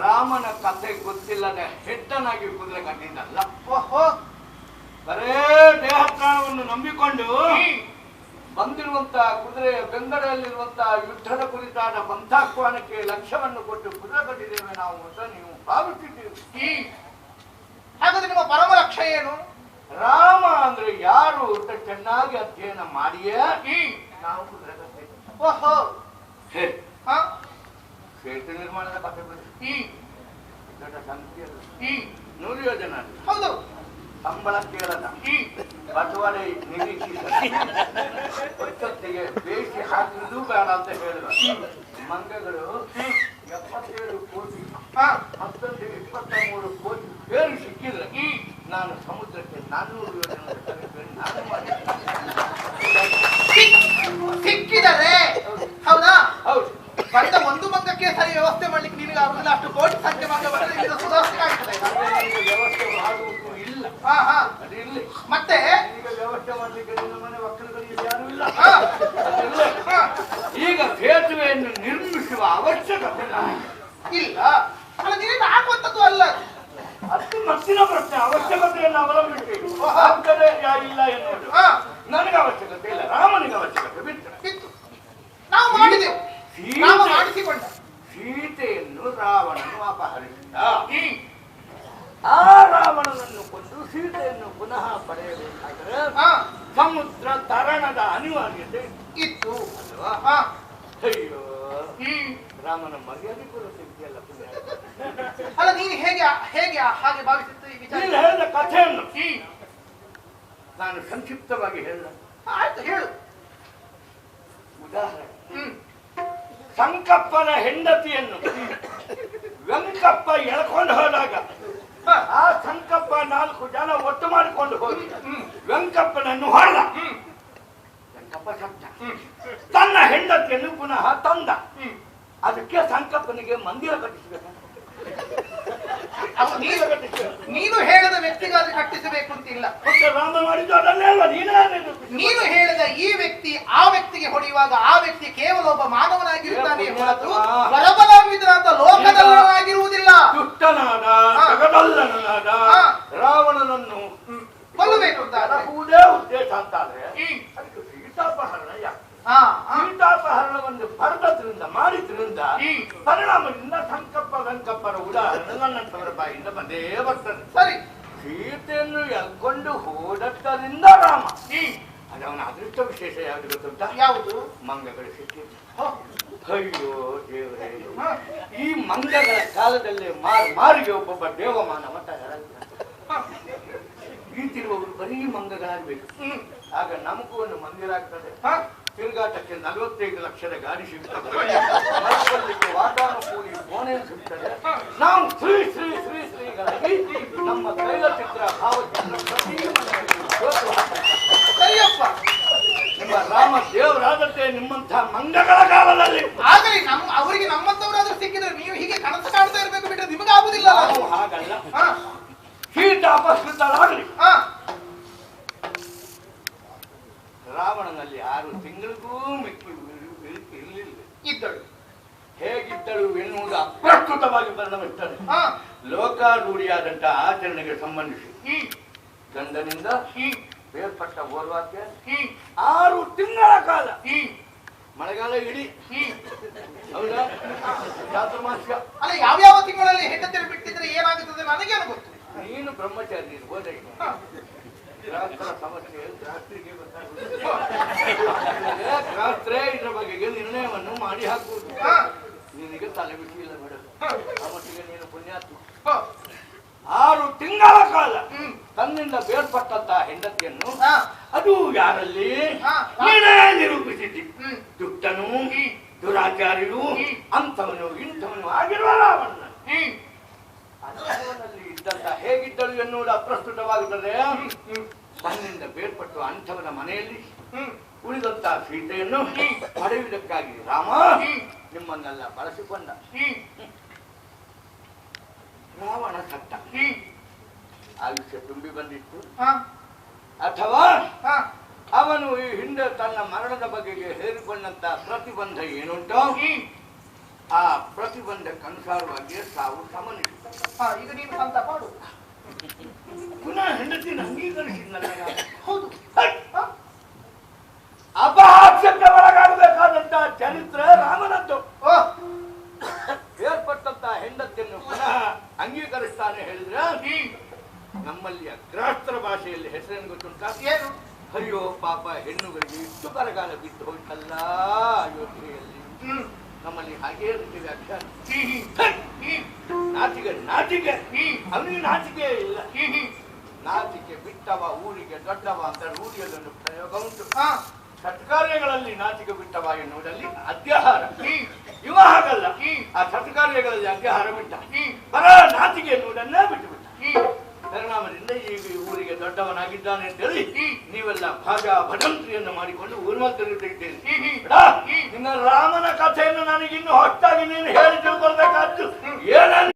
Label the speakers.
Speaker 1: ರಾಮನ ಕಥೆ ಗೊತ್ತಿಲ್ಲದೆ ಹೆಟ್ಟನಾಗಿ ಕುದುರೆ ಕಟ್ಟಿದ್ದಲ್ಲ ಬರೇ ದೇಹ ಪ್ರಾಣವನ್ನು ನಂಬಿಕೊಂಡು ಬಂದಿರುವಂತ ಕುದುರೆಯ ಬೆಂಗಡೆಯಲ್ಲಿರುವಂತ ಯುದ್ಧದ ಕುರಿತಾದ ಪಂಥಾಹ್ವಾನಕ್ಕೆ ಲಕ್ಷ್ಯವನ್ನು ಕೊಟ್ಟು ಕುದುರೆ ಕಟ್ಟಿದ್ದೇವೆ ನಾವು ಅಂತ ನೀವು ಭಾವಿಸಿದ್ದೀರಿ.
Speaker 2: ಹಾಗಾದ್ರೆ ನಿಮ್ಮ ಪರಮ ಲಕ್ಷ್ಯ ಏನು?
Speaker 1: ರಾಮ ಅಂದ್ರೆ ಯಾರು ಅಂತ ಚೆನ್ನಾಗಿ ಅಧ್ಯಯನ ಮಾಡಿಯೇ ನಾವು ಕುದುರೆ ಕಟ್ಟಿದ್ದೇವೆ.
Speaker 2: ಓಹೋ.
Speaker 1: ಹೇ, ನಿರ್ಮಾಣದ ಕಥೆ ದೊಡ್ಡ ಸಂಖ್ಯೆ ನೂರು ಯೋಜನೆ ಅದು.
Speaker 2: ಹೌದು.
Speaker 1: ಸಂಬಳ ಕೇಳದ ಬಟವಾಡೆ ನಿರೀಕ್ಷಿಸ ಹೊತ್ತೊತ್ತಿಗೆ ಬೇಯಿಸಿ ಹಾಕಿದ್ದು ಬೇಡ ಅಂತ ಹೇಳಿದ ಮಂಗಗಳು ಎಪ್ಪತ್ತೇಳು ಕೋಟಿ ಹತ್ತೊಂದು ಇಪ್ಪತ್ತ ಮೂರು ಕೋಟಿ ಬೇರು ಸಿಕ್ಕಿದ್ರೆ ನಾನು ಸಮುದ್ರಕ್ಕೆ ನಾನ್ನೂರು
Speaker 2: ಈಗ
Speaker 1: ವ್ಯವಸ್ಥೆ ಮಾಡ್ಲಿಕ್ಕೆ ನಿನ್ನ ಮನೆ ಒಕ್ಕಲುಗಳಿಗೆ ಯಾರು ಇಲ್ಲ. ಈಗ ಸೇತುವೆಯನ್ನು ನಿರ್ಮಿಸುವ ಅವಶ್ಯಕತೆ ಇಲ್ಲ.
Speaker 2: ಇಲ್ಲ. ಅಲ್ಲ ನೀನು ಆಗುವಂತದ್ದು ಅಲ್ಲ. ಅದು.
Speaker 1: ಅದು ಮತ್ತಿನ ಪ್ರಶ್ನೆ. ಅವಶ್ಯಕತೆಯನ್ನು ಅವಲಂಬಿಸಿ. ಆಗ್ತದೆ ಯಾ ಇಲ್ಲ ಎನ್ನುವುದು.
Speaker 2: ಹಾ.
Speaker 1: ನನಗೆ ಅವಶ್ಯಕತೆ ಇಲ್ಲ. ರಾಮನಿಗೆ ಅವಶ್ಯಕತೆ
Speaker 2: ಬಿತ್ತು ನಾವು ಮಾಡಿದೆವು ಮಾಡಿಸಿಕೊಂಡ.
Speaker 1: ಸೀತೆಯನ್ನು ರಾವಣನು ಅಪಹರಿಸಿದ. ಆ ರಾವಣನನ್ನು ಕೊಂದು ಸೀತೆಯನ್ನು ಪುನಃ ಪಡೆಯಬೇಕಾದರೆ ಸಮುದ್ರ ತರಣದ ಅನಿವಾರ್ಯತೆ
Speaker 2: ಇತ್ತು
Speaker 1: ಅಲ್ವಾ?
Speaker 2: ಹಾ.
Speaker 1: ಅಯ್ಯೋ. ರಾಮನ ಮರ್ಯಾದೆ ಕೂಡ ಸಿಗ್ತಿಯಲ್ಲ ಪುಣ್ಯ.
Speaker 2: ಅಲ್ಲ ನೀನು ಹೇಗೆ ಹೇಗೆ ಹಾಗೆ ಭಾವಿಸಿತ್ತು
Speaker 1: ನೀನು ಹೇಳಿದ ಕಥೆಯನ್ನು. ನಾನು ಸಂಕ್ಷಿಪ್ತವಾಗಿ ಹೇಳ
Speaker 2: ಆಯ್ತು ಹೇಳು.
Speaker 1: ಉದಾಹರಣೆ. ಸಂಕಪ್ಪನ ಹೆಂಡತಿಯನ್ನು ವೆಂಕಪ್ಪ ಎಳ್ಕೊಂಡು ಹೋದಾಗ. ಆ ಸಂಕಪ್ಪ ನಾಲ್ಕು ಜನ ಒಟ್ಟು ಮಾಡಿಕೊಂಡು ಹೋಗಿ. ವೆಂಕಪ್ಪನನ್ನು ಹೊಡೆದ. ವೆಂಕಪ್ಪ ಸತ್ತ ತನ್ನ ಹೆಂಡತಿಯನ್ನು ಪುನಃ ತಂದ. ಅದಕ್ಕೆ ಸಂಕಪ್ಪನಿಗೆ ಮಂದಿರ ಕಟ್ಟಿಸಬೇಕು.
Speaker 2: ಅವ ನೀನು ಹೇಳದ ವ್ಯಕ್ತಿಗಾದ್ರೆ ಕಟ್ಟಿಸಬೇಕು ಅಂತ ಇಲ್ಲ
Speaker 1: ಮತ್ತೆ ರಾಮ ಮಾಡಿದ್ದು ನೀನೇ
Speaker 2: ಹೇಳಿದ ಈ ವ್ಯಕ್ತಿ ಆ ವ್ಯಕ್ತಿಗೆ ಹೊಡೆಯುವಾಗ ಆ ವ್ಯಕ್ತಿ ಕೇವಲ ಒಬ್ಬ ಮಾನವನಾಗಿರುತ್ತಾನೆ ಹೊರತು ಬಲಬಲಾವಿದನಾದ ಲೋಕದಲ್ಲನಾಗಿರುವುದಿಲ್ಲ
Speaker 1: ದುಷ್ಟನಾದ
Speaker 2: ಹಾ.
Speaker 1: ಜಗದಲ್ಲನಾದ
Speaker 2: ಹಾ.
Speaker 1: ರಾವಣನನ್ನು
Speaker 2: ಕೊಲ್ಲಬೇಕು ಅಂತ ಆದ್ರೆ.
Speaker 1: ಉದ್ದೇಶ ಅಂತ ಅದಕ್ಕೆ ಸೀತಾಪಹರಣ ಯಾಕೆ. ಸೀತಾಪಹರಣವನ್ನು ಮಾಡಿದ್ರಿಂದ ಪರಿಣಾಮದಿಂದ ಸೀತೆಯನ್ನು ಎಳ್ಕೊಂಡು ಹೋದದ್ದರಿಂದ ರಾಮ. ಅದು ಅವನ ಅದೃಷ್ಟ ವಿಶೇಷ ಯಾವ್ದು ಗೊತ್ತುಂಟ?
Speaker 2: ಯಾವುದು?
Speaker 1: ಮಂಗಗಳು ಸಿಕ್ಕಿದ್ದ ಅಯ್ಯೋ ದೇವರೇ. ಈ ಮಂಗಗಳ ಕಾಲದಲ್ಲಿ ಮಾರು ಮಾರಿಗೆ ಒಬ್ಬೊಬ್ಬ ದೇವಮಾನವ ತಯಾರಾಗ್ತಾನೆ
Speaker 2: ಹಾ.
Speaker 1: ಈತಿರುವವರು ಬರೀ ಮಂಗಗಳಾಗಬೇಕು. ಆಗ ನಮಗೂ ಒಂದು ಮಂದಿರ ಆಗ್ತದೆ
Speaker 2: ಹಾ.
Speaker 1: ತಿರುಗಾಟಕ್ಕೆ ನಲವತ್ತೈದು ಲಕ್ಷದ ಗಾಡಿ ಸಿಗ್ತದೆ. ವಾತಾವರಣ ವಾತಾನುಕೂಲಿ ಕೋಣೆ ಸಿಗ್ತದೆ. ನಾವು ಶ್ರೀ ಶ್ರೀ ಶ್ರೀ ನಮ್ಮ ತೈಲಚಿತ್ರ ಭಾವಚಿತ್ರ ಪ್ರತಿ ಮನೆಯಲ್ಲೂ ಜೋತು
Speaker 2: ಸರಿಯಪ್ಪ
Speaker 1: ನಿಮ್ಮ ರಾಮ ದೇವರಾದತೆ ನಿಮ್ಮಂಥ ಮಂಗಗಳ ಕಾಲದಲ್ಲಿ.
Speaker 2: ಆದರೆ ನಮ್ಮ ಅವರಿಗೆ ನಮ್ಮಂತವರಾದ್ರೂ ಸಿಕ್ಕಿದ್ರೆ ನೀವು ಹೀಗೆ ಕನಸು ಕಾಣ್ತಾ ಇರ್ಬೇಕು ಬಿಟ್ಟರೆ ನಿಮಗೆ ಆಗುದಿಲ್ಲ
Speaker 1: ನಾವು ಹಾಗಲ್ಲ.
Speaker 2: ಹೀಟ್
Speaker 1: ಆಪಸ್ ಅಪಹೃತರಾಗಲಿ
Speaker 2: ಹಾ
Speaker 1: ರಾವಣನಲ್ಲಿ ಆರು ತಿಂಗಳಿಗೂ ಮಿಕ್ಕಿ ಇರಲಿಲ್ಲ
Speaker 2: ಇದ್ದಳು
Speaker 1: ಹೇಗಿದ್ದಳು ಎನ್ನುವುದು
Speaker 2: ಹಾ.
Speaker 1: ಲೋಕಾರೂಢಿಯಾದಂಥ ಆಚರಣೆಗೆ ಸಂಬಂಧಿಸಿ ಗಂಡನಿಂದ ಬೇರ್ಪಟ್ಟ ಓರ್ವಾಕ್ಯ ಆರು ತಿಂಗಳ ಕಾಲ. ಮಳೆಗಾಲ ಇಡೀ. ಹೌದಾ? ಚಾತುರ್ಮಾಸ್ಯ
Speaker 2: ಅಲ್ಲ ಯಾವ್ಯಾವ ತಿಂಗಳಲ್ಲಿ ಹೆಂಡತಿಯನ್ನು ಬಿಟ್ಟಿದ್ರೆ ಏನಾಗುತ್ತದೆ ನನಗೇನು ಗೊತ್ತು?
Speaker 1: ನೀನು ಬ್ರಹ್ಮಚಾರಿ
Speaker 2: ಹೋದೆ.
Speaker 1: ಗ್ರಾಹಕರ ಸಮಸ್ಯೆ ಗ್ರಾಹಕರಿಗೆ ಗೊತ್ತಾಗುತ್ತೆ ಗ್ರಾಹಕರೇ ಇದ್ರ ಬಗೆಗೆ ನಿರ್ಣಯವನ್ನು ಮಾಡಿ ಹಾಕುವುದು. ನಿನಗೆ ತಲೆ ನೀನು ಪುಣ್ಯಾತ್ಮ ಆರು ತಿಂಗಳ ಕಾಲ ತನ್ನಿಂದ ಬೇರ್ಪಟ್ಟಂತ ಹೆಂಡತಿಯನ್ನು ಅದು ಯಾರಲ್ಲಿ. ನೀನೇ ನಿರೂಪಿಸಿದ್ದಿ. ದುಷ್ಟನು ದುರಾಚಾರ್ಯರು ಅಂಥವನು ಇಂಥವನು ಆಗಿರುವ ರಾವಣ
Speaker 2: ಹ್ಮ್.
Speaker 1: ಅಂಥವನಲ್ಲಿ ಇದ್ದಂತ ಹೇಗಿದ್ದಳು ಎನ್ನುವುದು ಅಪ್ರಸ್ತುತವಾಗುತ್ತದೆ. ತನ್ನಿಂದ ಬೇರ್ಪಟ್ಟು ಅಂಥವನ ಮನೆಯಲ್ಲಿ. ಉಳಿದಂತ ಸೀತೆಯನ್ನು ಪಡೆಯುವುದಕ್ಕಾಗಿ ರಾಮ ನಿಮ್ಮನ್ನೆಲ್ಲ ಬಳಸಿಕೊಂಡ. ರಾವಣ ಸತ್ತ. ಆಯುಷ್ಯ ತುಂಬಿ ಬಂದಿತ್ತು. ಅಥವಾ
Speaker 2: ಹಾ.
Speaker 1: ಅವನು ಈ ಹಿಂದೆ ತನ್ನ ಮರಣದ ಬಗೆಗೆ ಹೇರಿಕೊಂಡಂತ ಪ್ರತಿಬಂಧ ಏನುಂಟು
Speaker 2: ಆ
Speaker 1: ಆ ಪ್ರತಿಬಂಧಕ್ಕನುಸಾರವಾಗಿ ಸಾವು ಸಮನಿಸಿತು ಪುನಃ ಹೆಂಡತಿ ಅಂಗೀಕರಿಸಿದ್ನಲ್ಲ ನಾನು.
Speaker 2: ಹೌದು
Speaker 1: ಹೈ!
Speaker 2: ಹಾ?
Speaker 1: ಅಪಹಾಸ್ಯಕ್ಕೆ ಒಳಗಾಗಬೇಕಾದಂತ ಚರಿತ್ರೆ ರಾಮನದ್ದು
Speaker 2: ಓ
Speaker 1: ಏರ್ಪಟ್ಟಂತ ಹೆಂಡತಿಯನ್ನು ಪುನಃ ಅಂಗೀಕರಿಸ್ತಾನೆ ಹೇಳಿದ್ರೆ ನಮ್ಮಲ್ಲಿ ಅಗ್ರಾಸ್ತ್ರ ಭಾಷೆಯಲ್ಲಿ ಹೆಸರೇನು ಗೊತ್ತುಂಟ?
Speaker 2: ಏನು?
Speaker 1: ಅಯ್ಯೋ, ಪಾಪ ಹೆಣ್ಣುಗಳಿಗೆ ಇಷ್ಟು ಬರಗಾಲ ಬಿದ್ದು ಹೋಯ್ತಲ್ಲ ಅಯೋಧ್ಯೆಯಲ್ಲಿ. ನಮ್ಮಲ್ಲಿ ಹಾಗೆ
Speaker 2: ನಾಟಿಕೆ
Speaker 1: ಹೈ!
Speaker 2: ಹ್ಮ್
Speaker 1: ನಾಚಿಕೆ. ಅವನಿಗೆ ನಾಚಿಕೆ ಇಲ್ಲ. ನಾಚಿಕೆ ಬಿಟ್ಟವ ಊರಿಗೆ ದೊಡ್ಡವ ಅಂತ ರೂಢಿಯಲ್ಲಿ ಒಂದು ಪ್ರಯೋಗ ಉಂಟು. ಸತ್ಕಾರ್ಯಗಳಲ್ಲಿ ನಾಚಿಕೆ ಬಿಟ್ಟವ ಎನ್ನುವುದಲ್ಲಿ ಅತ್ಯಾಹಾರ ಇವ ಹಾಗಲ್ಲ. ಆ ಸತ್ಕಾರ್ಯಗಳಲ್ಲಿ ಅಗ್ರಹಾರ ಬಿಟ್ಟ ಪರ ನಾತಿಗೆ ಎನ್ನುವುದನ್ನೇ ಬಿಟ್ಟು ಬಿಟ್ಟ ಪರಿಣಾಮದಿಂದ ಈಗ ಊರಿಗೆ ದೊಡ್ಡವನಾಗಿದ್ದಾನೆ ಅಂತ ಹೇಳಿ ನೀವೆಲ್ಲ ಭಾಗ ಭಜಂತ್ರಿಯನ್ನು ಮಾಡಿಕೊಂಡು
Speaker 2: ಊರ್ಮಂತರು ತೆಗಿದ್ದೇನೆ
Speaker 1: ನಿನ್ನ ರಾಮನ ಕಥೆಯನ್ನು ನನಗಿನ್ನು ಹೊಟ್ಟಾಗಿ ನೀನು ಹೇಳಿ ತಿಳ್ಕೊಳ್ಬೇಕಾದ್ದು. ಏನೇನು